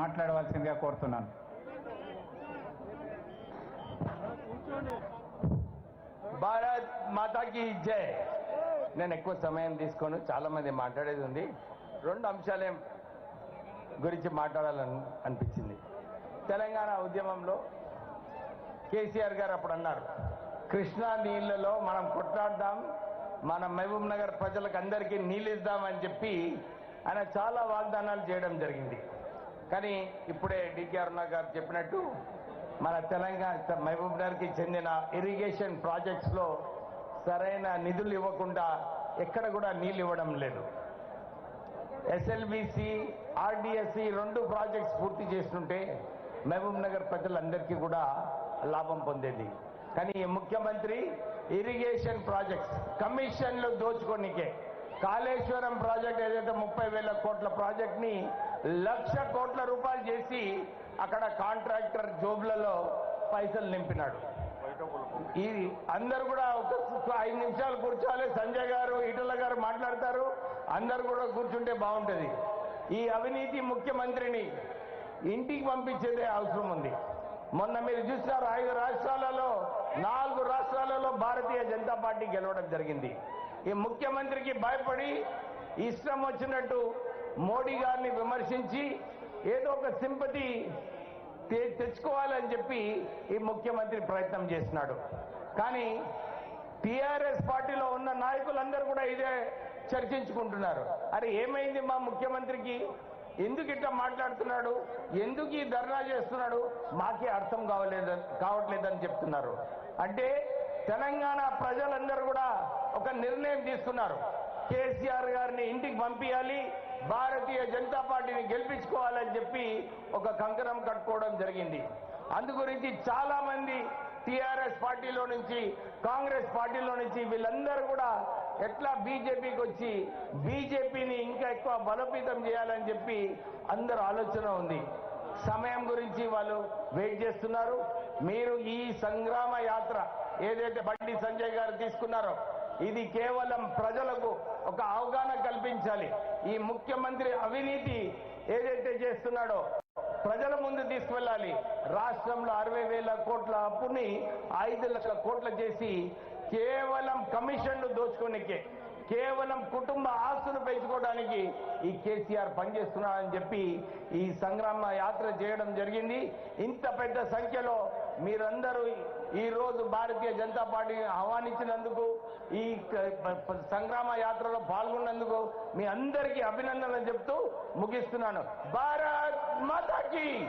మాట్లాడవలసిందిగా కోరుతున్నాను. భారత్ మాతాకి జై. నేను ఎక్కువ సమయం తీసుకోను చాలా మంది మాట్లాడేది ఉంది. రెండు అంశాలే గురించి మాట్లాడాలని అనిపించింది. తెలంగాణ ఉద్యమంలో కేసీఆర్ గారు అప్పుడు అన్నారు కృష్ణా నీళ్ళలో మనం కొట్లాడదాం మన మహబూబ్ నగర్ ప్రజలకు అందరికీ నీళ్ళు ఇద్దామని చెప్పి ఆయన చాలా వాగ్దానాలు చేయడం జరిగింది. కానీ ఇప్పుడే డికే అరుణ గారు చెప్పినట్టు మన తెలంగాణ మహబూబ్ నగర్కి చెందిన ఇరిగేషన్ ప్రాజెక్ట్స్లో సరైన నిధులు ఇవ్వకుండా ఎక్కడ కూడా నీళ్ళు ఇవ్వడం లేదు. ఎస్ఎల్బిసి ఆర్డిఎస్సి రెండు ప్రాజెక్ట్స్ పూర్తి చేస్తుంటే మహబూబ్ నగర్ ప్రజలందరికీ కూడా లాభం పొందేది. కానీ ముఖ్యమంత్రి ఇరిగేషన్ ప్రాజెక్ట్స్ కమిషన్లు దోచుకోనికే కాళేశ్వరం ప్రాజెక్ట్ ఏదైతే ముప్పై వేల కోట్ల ప్రాజెక్ట్ని లక్ష కోట్ల రూపాయలు చేసి అక్కడ కాంట్రాక్టర్ జోబులలో పైసలు నింపినాడు. ఇది అందరు కూడా ఒక ఐదు నిమిషాలు కూర్చోవాలి. సంజయ్ గారు ఈటల గారు మాట్లాడతారు. అందరు కూడా కూర్చుంటే బాగుంటుంది. ఈ అవినీతి ముఖ్యమంత్రిని ఇంటికి పంపించేదే అవసరం ఉంది. మొన్న మీరు చూసినారు ఐదు రాష్ట్రాలలో నాలుగు రాష్ట్రాలలో భారతీయ జనతా పార్టీ గెలవడం జరిగింది. ఈ ముఖ్యమంత్రికి భయపడి ఇష్టం వచ్చినట్టు మోడీ గారిని విమర్శించి ఏదో ఒక సింపతి తెచ్చుకోవాలని చెప్పి ఈ ముఖ్యమంత్రి ప్రయత్నం చేసినాడు కానీ టీఆర్ఎస్ పార్టీలో ఉన్న నాయకులందరూ కూడా ఇదే చర్చించుకుంటున్నారు. అరే ఏమైంది మా ముఖ్యమంత్రికి? ఎందుకు ఇట్లా మాట్లాడుతున్నాడు? ఎందుకు ఈ ధర్నా చేస్తున్నాడు? మాకే అర్థం కావలేదు కావట్లేదని చెప్తున్నారు. అంటే తెలంగాణ ప్రజలందరూ కూడా ఒక నిర్ణయం తీసుకున్నారు. కేసీఆర్ గారిని ఇంటికి పంపించాలి భారతీయ జనతా పార్టీని గెలిపించుకోవాలని చెప్పి ఒక కంకణం కట్టుకోవడం జరిగింది. అందు గురించి చాలా మంది టీఆర్ఎస్ పార్టీలో నుంచి కాంగ్రెస్ పార్టీలో నుంచి వీళ్ళందరూ కూడా ఎట్లా బీజేపీకి వచ్చి బీజేపీని ఇంకా ఎక్కువ బలోపేతం చేయాలని చెప్పి అందరు ఆలోచన ఉంది. సమయం గురించి వాళ్ళు వెయిట్ చేస్తున్నారు. మీరు ఈ సంగ్రామ యాత్ర ఏదైతే బండి సంజయ్ గారు తీసుకున్నారో ఇది కేవలం ప్రజలకు ఒక అవగాహన కల్పించాలి. ఈ ముఖ్యమంత్రి అవినీతి ఏదైతే చేస్తున్నాడో ప్రజల ముందు తీసుకువెళ్ళాలి రాష్ట్రంలో అరవై వేల కోట్ల అప్పుని ఐదు లక్షల కోట్ల చేసి కేవలం కమిషన్లు దోచుకోనికే కేవలం కుటుంబ ఆస్తులు పెంచుకోవడానికి ఈ కేసీఆర్ పనిచేస్తున్నాడని చెప్పి ఈ సంగ్రామ యాత్ర చేయడం జరిగింది. ఇంత పెద్ద సంఖ్యలో మీరందరూ ఈ రోజు భారతీయ జనతా పార్టీని ఆహ్వానించినందుకు ఈ సంగ్రామ యాత్రలో పాల్గొన్నందుకు మీ అందరికీ అభినందనలు చెప్తూ ముగిస్తున్నాను. భారత్ మాతాకి!